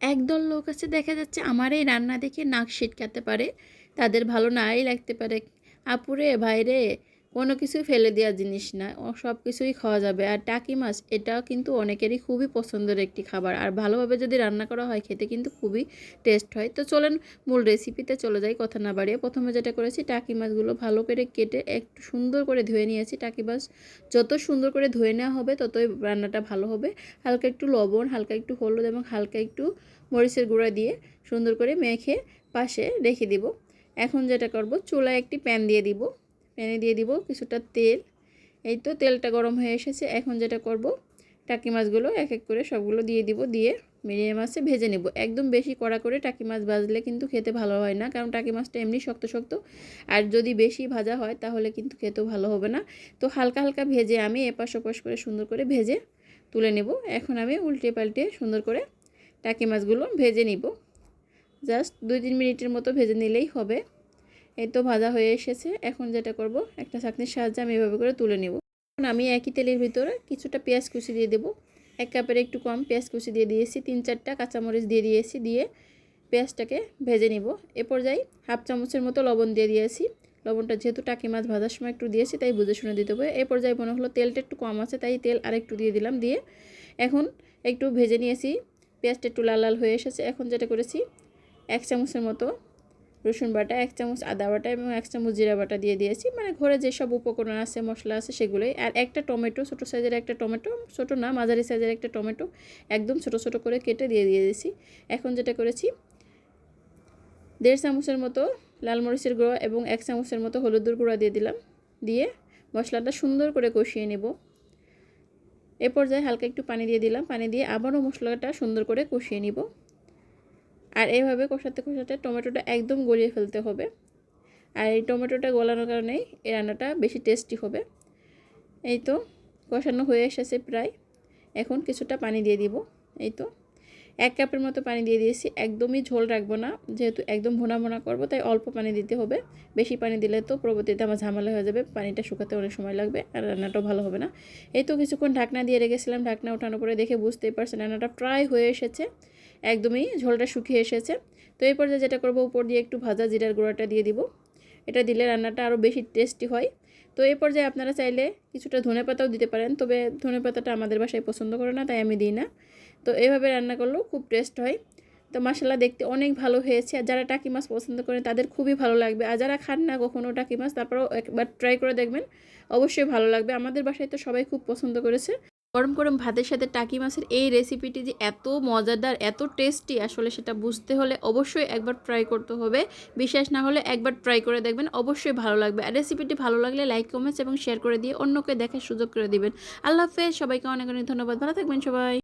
একদল লোক আছে, দেখা যাচ্ছে আমার এই রান্না দেখে নাক সিটকাতে পারে। তাদের ভালো নাই লাগতে পারে। আপুরে, ভাইরে কোনো কিছুই ফেলে দেওয়ার জিনিস না সব কিছুই খাওয়া যাবে। আর টাকি মাছ, এটাও কিন্তু অনেকেরই খুবই পছন্দের একটি খাবার। আর ভালোভাবে যদি রান্না করা হয়, খেতে কিন্তু খুবই টেস্ট হয়। তো চলেন মূল রেসিপিতে চলে যাই, কথা না বাড়িয়ে। প্রথমে যেটা করেছি, টাকি মাছগুলো ভালো করে কেটে একটু সুন্দর করে ধুয়ে নিয়েছি। টাকি মাছ যত সুন্দর করে ধুয়ে নেওয়া হবে, ততই রান্নাটা ভালো হবে। হালকা একটু লবণ, হালকা একটু হলুদ এবং হালকা একটু মরিচের গুঁড়া দিয়ে সুন্দর করে মেখে পাশে রেখে দিব। এখন যেটা করব, চুলায় একটি প্যান দিয়ে দিব। প্যানে দিয়ে দিব কিছুটা তেল। এই তো তেলটা গরম হয়ে এসেছে। এখন যেটা করব, টাকি মাছগুলো এক এক করে সবগুলো দিয়ে দিব, দিয়ে মিডিয়াম মাছে ভেজে নেব। একদম বেশি কড়া করে টাকি মাছ ভাজলে কিন্তু খেতে ভালো হয় না, কারণ টাকি মাছটা এমনি শক্ত শক্ত। আর যদি বেশি ভাজা হয়, তাহলে কিন্তু খেতেও ভালো হবে না। তো হালকা হালকা ভেজে আমি এপাশ ওপাশ করে সুন্দর করে ভেজে তুলে নেব। এখন আমি উল্টে পাল্টে সুন্দর করে টাকি মাছগুলো ভেজে নিব। জাস্ট দুই, তিন মিনিটের মতো ভেজে নিলেই হবে। এই তো ভাজা হয়ে এসেছে। এখন যেটা করব, একটা চাকনির সাহায্যে আমি এভাবে করে তুলে নেব। এখন আমি একই তেলের ভিতরে কিছুটা পেঁয়াজ কুচি দিয়ে দেবো। এক কাপের একটু কম পেঁয়াজ কুচি দিয়ে দিয়েছি। তিন চারটা কাঁচামরিচ দিয়ে দিয়েছি, দিয়ে পেঁয়াজটাকে ভেজে নিব। এ পর্যায়ে হাফ চামচের মতো লবণ দিয়ে দিয়েছি। লবণটা যেহেতু টাকি মাছ ভাজার সময় একটু দিয়েছি, তাই বুঝে শুনে দিতে হবে। এ পর্যায়ে মনে হলো তেলটা একটু কম আছে, তাই তেল আরেকটু দিয়ে দিলাম, দিয়ে এখন একটু ভেজে নিয়েছি। পেঁয়াজটা একটু লাল লাল হয়ে এসেছে। এখন যেটা করেছি, এক চামচের মতো রসুন বাটা, এক চামচ আদা বাটা এবং এক চামচ জিরা বাটা দিয়ে দিয়েছি। মানে ঘরে যেসব উপকরণ আছে, মশলা আছে, সেগুলোই। আর একটা টমেটো, ছোটো সাইজের একটা টমেটো, ছোটো না, মাঝারি সাইজের একটা টমেটো, একদম ছোট ছোট করে কেটে দিয়ে দিয়ে দিয়েছি। এখন যেটা করেছি, দেড় চামচের মতো লাল মরিচের গুঁড়ো এবং এক চামচের মতো হলুদের গুঁড়া দিয়ে দিলাম। দিয়ে মশলাটা সুন্দর করে কষিয়ে নেব। এ পর্যায়ে হালকা একটু পানি দিয়ে দিলাম। পানি দিয়ে আবারও মশলাটা সুন্দর করে কষিয়ে নিব। আর এইভাবে কষাতে কষাতে টমেটোটা একদম গলিয়ে ফেলতে হবে। আর এই টমেটোটা গলানোর কারণেই এই রান্নাটা বেশি টেস্টি হবে। এই তো, কষানো হয়ে এসেছে প্রায়। এখন কিছুটা পানি দিয়ে দিব। এই তো। এক কাপের মতো পানি দিয়ে দিয়েছি। একদমই ঝোল রাখব না। যেহেতু একদম ভোনা ভোনা করব, তাই অল্প পানি দিতে হবে। বেশি পানি দিলে তো পরবর্তীতে আমার ঝামেলা হয়ে যাবে। পানিটা শুকাতে অনেক সময় লাগবে আর রান্নাটাও ভালো হবে না। এই তো কিছুক্ষণ ঢাকনা দিয়ে রেখেছিলাম। ঢাকনা ওঠানোর পরে দেখে বুঝতেই পারছেন, রান্নাটা প্রায় হয়ে এসেছে। একদমই ঝোলটা শুকিয়ে এসেছে। তো এই পর্যায়ে যেটা করব, উপর দিয়ে একটু ভাজা জিরার গুঁড়াটা দিয়ে দিব। এটা দিলে রান্নাটা আরও বেশি টেস্টি হয়। তো এই পর্যায়ে আপনারা চাইলে কিছুটা ধনে পাতাও দিতে পারেন, তবে ধনে পাতাটা আমাদের বাসায় পছন্দ করে না, তাই আমি দিই না। তো এভাবে রান্না করলেও খুব টেস্ট হয়। তো মশলা দেখতে অনেক ভালো হয়েছে। আর যারা টাকি মাছ পছন্দ করেন, তাদের খুবই ভালো লাগবে। আর যারা খান না কখনও টাকি মাছ, তারপরেও একবার ট্রাই করে দেখবেন, অবশ্যই ভালো লাগবে। আমাদের বাসায় তো সবাই খুব পছন্দ করেছে। গরম গরম ভাতের সাথে টাকি মাছের এই রেসিপিটি যে এত মজাদার, এত টেস্টি আসলে সেটা বুঝতে হলে অবশ্যই একবার ট্রাই করতে হবে। বিশ্বাস না হলে একবার ট্রাই করে দেখবেন, অবশ্যই ভালো লাগবে। আর রেসিপিটি ভালো লাগলে লাইক কমেন্টস এবং শেয়ার করে দিয়ে অন্যকে দেখার সুযোগ করে দিবেন। আল্লাহ হাফেজ, সবাইকে অনেক অনেক ধন্যবাদ। ভালো থাকবেন সবাই।